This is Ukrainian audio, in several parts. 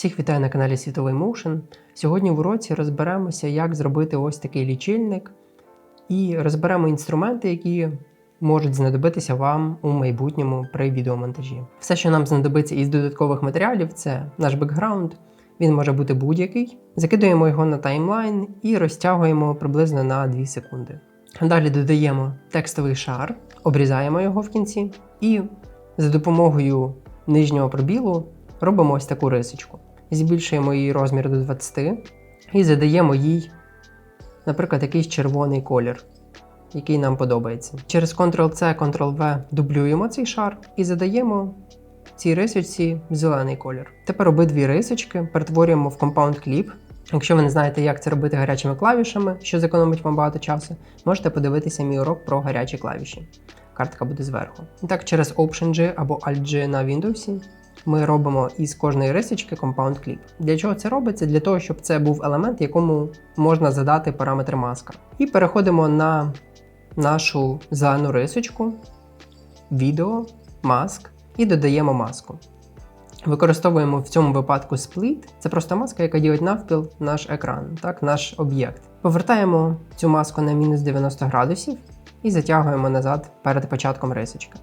Всіх вітаю на каналі Світовий Motion. Сьогодні в уроці розберемося, як зробити ось такий лічильник, і розберемо інструменти, які можуть знадобитися вам у майбутньому при відеомонтажі. Все, що нам знадобиться із додаткових матеріалів, це наш бекграунд. Він може бути будь-який. Закидуємо його на таймлайн і розтягуємо приблизно на 2 секунди. Далі додаємо текстовий шар, обрізаємо його в кінці, і за допомогою нижнього пробілу робимо ось таку рисочку. Збільшуємо її розмір до 20 і задаємо їй, наприклад, якийсь червоний колір, який нам подобається. Через Ctrl-C, Ctrl-V дублюємо цей шар і задаємо цій рисочці зелений колір. Тепер обидві рисочки перетворюємо в Compound Clip. Якщо ви не знаєте, як це робити гарячими клавішами, що зекономить вам багато часу, можете подивитися мій урок про гарячі клавіші. Картка буде зверху. І так, через Option-G або Alt-G на Windows ми робимо із кожної рисочки Compound Clip. Для чого це робиться? Для того, щоб це був елемент, якому можна задати параметри маска. І переходимо на нашу зелену рисочку, відео, маск і додаємо маску. Використовуємо в цьому випадку Split. Це просто маска, яка ділить навпіл наш екран, так, наш об'єкт. Повертаємо цю маску на мінус 90 градусів і затягуємо назад перед початком рисочки.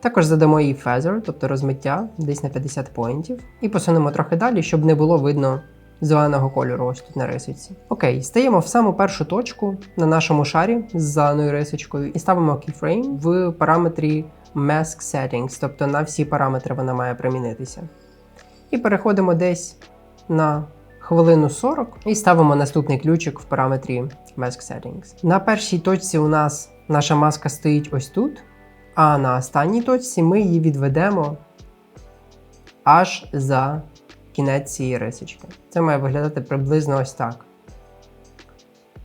Також задамо їй feather, тобто розмиття десь на 50 поінтів, і посунемо трохи далі, щоб не було видно зеленого кольору ось тут на рисочці. Окей, стаємо в саму першу точку на нашому шарі з зеленою рисочкою і ставимо keyframe в параметрі Mask Settings, тобто на всі параметри вона має примінитися. І переходимо десь на хвилину 40 і ставимо наступний ключик в параметрі Mask Settings. На першій точці у нас наша маска стоїть ось тут. А на останній точці ми її відведемо аж за кінець цієї рисочки. Це має виглядати приблизно ось так.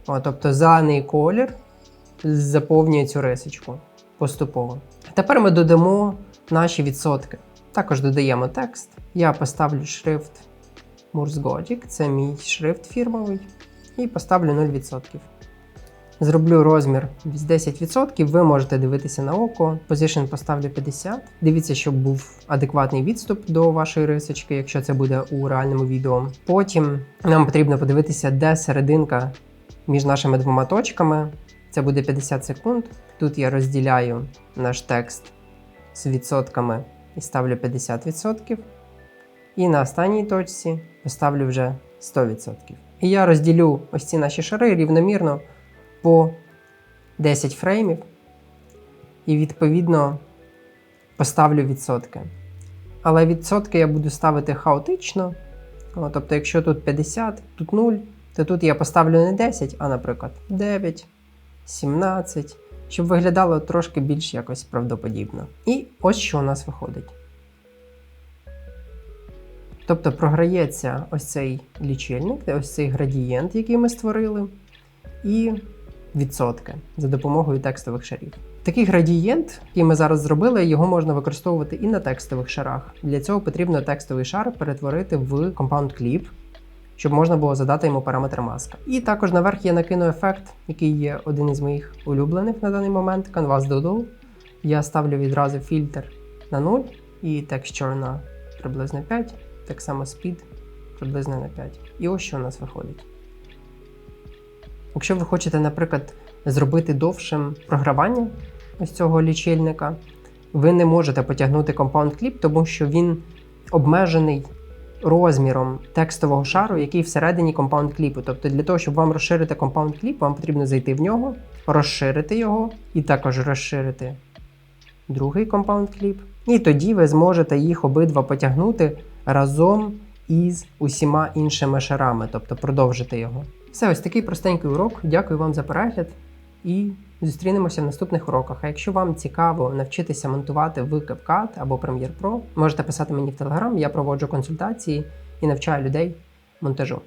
О, тобто зелений колір заповнює цю рисочку поступово. Тепер ми додамо наші відсотки. Також додаємо текст. Я поставлю шрифт Morse Gothic, це мій шрифт фірмовий. І поставлю 0%. Зроблю розмір з 10%, ви можете дивитися на око. Position поставлю 50. Дивіться, щоб був адекватний відступ до вашої рисочки, якщо це буде у реальному відео. Потім нам потрібно подивитися, де серединка між нашими двома точками. Це буде 50 секунд. Тут я розділяю наш текст з відсотками і ставлю 50%. І на останній точці поставлю вже 100%. І я розділю ось ці наші шари рівномірно по 10 фреймів і, відповідно, поставлю відсотки. Але відсотки я буду ставити хаотично. О, тобто, якщо тут 50, тут 0, то тут я поставлю не 10, а, наприклад, 9, 17, щоб виглядало трошки більш якось правдоподібно. І ось що у нас виходить. Тобто програється ось цей лічильник, ось цей градієнт, який ми створили, і відсотки за допомогою текстових шарів. Такий градієнт, який ми зараз зробили, його можна використовувати і на текстових шарах. Для цього потрібно текстовий шар перетворити в Compound Clip, щоб можна було задати йому параметр маска. І також наверх я накину ефект, який є один із моїх улюблених на даний момент Canvas Doodle. Я ставлю відразу фільтр на 0 і Texture на приблизно 5, так само Speed приблизно на 5. І ось що у нас виходить. Якщо ви хочете, наприклад, зробити довшим програвання ось цього лічильника, ви не можете потягнути Compound Clip, тому що він обмежений розміром текстового шару, який всередині Compound Clip. Тобто для того, щоб вам розширити Compound Clip, вам потрібно зайти в нього, розширити його і також розширити другий Compound Clip. І тоді ви зможете їх обидва потягнути разом із усіма іншими шарами, тобто продовжити його. Все, ось такий простенький урок. Дякую вам за перегляд і зустрінемося в наступних уроках. А якщо вам цікаво навчитися монтувати в CapCut або Premiere Pro, можете писати мені в Telegram, я проводжу консультації і навчаю людей монтажу.